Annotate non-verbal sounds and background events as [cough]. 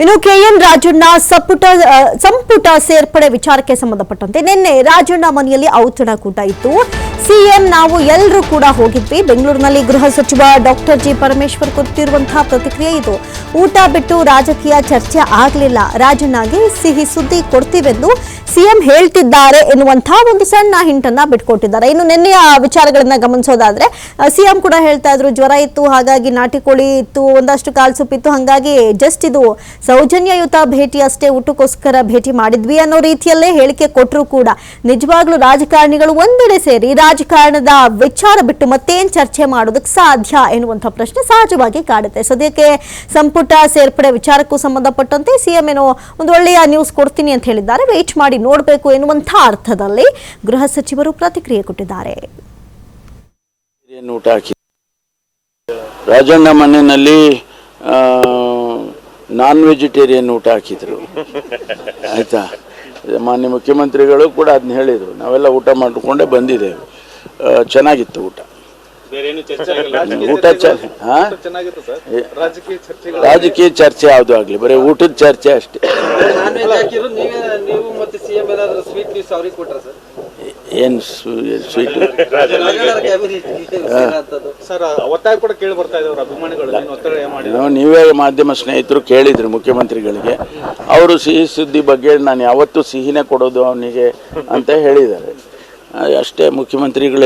ಇನ್ನು ಕೆಎನ್ ರಾಜಣ್ಣ ಸಂಪುಟ ಸಂಪುಟ ಸೇರ್ಪಡೆ ವಿಚಾರಕ್ಕೆ ಸಂಬಂಧಪಟ್ಟಂತೆ ನಿನ್ನೆ ರಾಜಣ್ಣ ಮನೆಯಲ್ಲಿ ಔತಣಕೂಟ ಇತ್ತು. ಸಿಎಂ ನಾವು ಎಲ್ಲರೂ ಕೂಡ ಹೋಗಿದ್ವಿ. ಬೆಂಗಳೂರಿನಲ್ಲಿ ಗೃಹ ಸಚಿವ ಡಾಕ್ಟರ್ ಜಿ ಪರಮೇಶ್ವರ್ ಕೊಟ್ಟಿರುವಂತಹ ಪ್ರತಿಕ್ರಿಯೆ ಇದು. ಊಟ ಬಿಟ್ಟು ರಾಜಕೀಯ ಚರ್ಚೆ ಆಗಲಿಲ್ಲ. ರಾಜಣ್ಣಗೆ ಸಿಹಿ ಸುದ್ದಿ ಕೊಡ್ತೀವೆಂದು ಸಿಎಂ ಹೇಳ್ತಿದ್ದಾರೆ ಎನ್ನುವಂತಹ ಒಂದು ಸಣ್ಣ ಹಿಂಟನ್ನ ಬಿಟ್ಕೊಟ್ಟಿದ್ದಾರೆ. ಇನ್ನು ನಿನ್ನೆಯ ವಿಚಾರಗಳನ್ನ ಗಮನಿಸೋದಾದ್ರೆ ಸಿಎಂ ಕೂಡ ಹೇಳ್ತಾ ಇದ್ರು, ಜ್ವರ ಇತ್ತು, ಹಾಗಾಗಿ ನಾಟಿ ಕೋಳಿ ಇತ್ತು, ಒಂದಷ್ಟು ಕಾಲ್ ಸುಪ್ಪಿತ್ತು ಹಾಗಾಗಿ ಜಸ್ಟ್ ಇದು ಸೌಜನ್ಯಯುತ ಭೇಟಿ ಅಷ್ಟೇ, ಊಟಕ್ಕೋಸ್ಕರ ಭೇಟಿ ಮಾಡಿದ್ವಿ ಅನ್ನೋ ರೀತಿಯಲ್ಲೇ ಹೇಳಿಕೆ ಕೊಟ್ಟರು ಕೂಡ. ನಿಜವಾಗ್ಲೂ ರಾಜಕಾರಣಿಗಳು ಒಂದೆಡೆ ಸೇರಿ ರಾಜಕಾರಣದ ವಿಚಾರ ಬಿಟ್ಟು ಮತ್ತೇನ್ ಚರ್ಚೆ ಮಾಡೋದಕ್ಕೆ ಸಾಧ್ಯ ಎನ್ನುವಂಥ ಪ್ರಶ್ನೆ ಸಹಜವಾಗಿ ಕಾಡುತ್ತೆ. ಸದ್ಯಕ್ಕೆ ಸಂಪುಟ ಸೇರ್ಪಡೆ ವಿಚಾರಕ್ಕೂ ಸಂಬಂಧಪಟ್ಟಂತೆ ಸಿಎಂ ಏನೋ ಒಂದು ಒಳ್ಳೆಯ ನ್ಯೂಸ್ ಕೊಡ್ತೀನಿ ಅಂತ ಹೇಳಿದ್ದಾರೆ. ವೇಟ್ ಮಾಡಿ ನೋಡಬೇಕು ಎನ್ನುವಂಥ ಅರ್ಥದಲ್ಲಿ ಗೃಹ ಸಚಿವರು ಪ್ರತಿಕ್ರಿಯೆ ಕೊಟ್ಟಿದ್ದಾರೆ. ಏನು ಊಟ ಹಾಕಿ. ರಾಜಣ್ಣ ಮನೆಯಲ್ಲಿ ನಾನ್ ವೆಜಿಟೇರಿಯನ್ ಊಟ ಹಾಕಿದ್ರು. ಆಯ್ತಾ? ಮಾನ್ಯ ಮುಖ್ಯಮಂತ್ರಿಗಳು ಕೂಡ ಅದನ್ನ ಹೇಳಿದರು. ನಾವೆಲ್ಲ ಊಟ ಮಾಡಿಕೊಂಡೇ ಬಂದಿದ್ದೇವೆ. ಚೆನ್ನಾಗಿತ್ತು ಊಟ. ಊಟ ರಾಜಕೀಯ ಚರ್ಚೆ ಯಾವುದು ಆಗಲಿ? ಬರೀ ಊಟದ ಚರ್ಚೆ ಅಷ್ಟೇ. ಸಿಎಂ ಏನಾದ್ರು ಸ್ವೀಟ್ ನ್ಯೂಸ್ ಅವ್ರಿಗೆ ಕೊಟ್ರ ಸರ್? ಏನು [laughs] ಸ್ವೀಟು ಸರ್ ಒತ್ತಾಯ ಕೂಡ ಕೇಳಿ ಬರ್ತಾ ಇದ್ದಾರೆ ಅಭಿಮಾನಿಗಳು. ನೀನು ಒತ್ತಡ ಮಾಡಿ ನೀವೇ ಮಾಧ್ಯಮ ಸ್ನೇಹಿತರು ಕೇಳಿದ್ರು ಮುಖ್ಯಮಂತ್ರಿಗಳಿಗೆ. ಅವರು ಸಿಹಿ ಸುದ್ದಿ ಬಗ್ಗೆ ನಾನು ಯಾವತ್ತೂ ಸಿಹಿನೇ ಕೊಡೋದು ಅವನಿಗೆ ಅಂತ ಹೇಳಿದ್ದಾರೆ. ಅಷ್ಟೇ ಮುಖ್ಯಮಂತ್ರಿಗಳು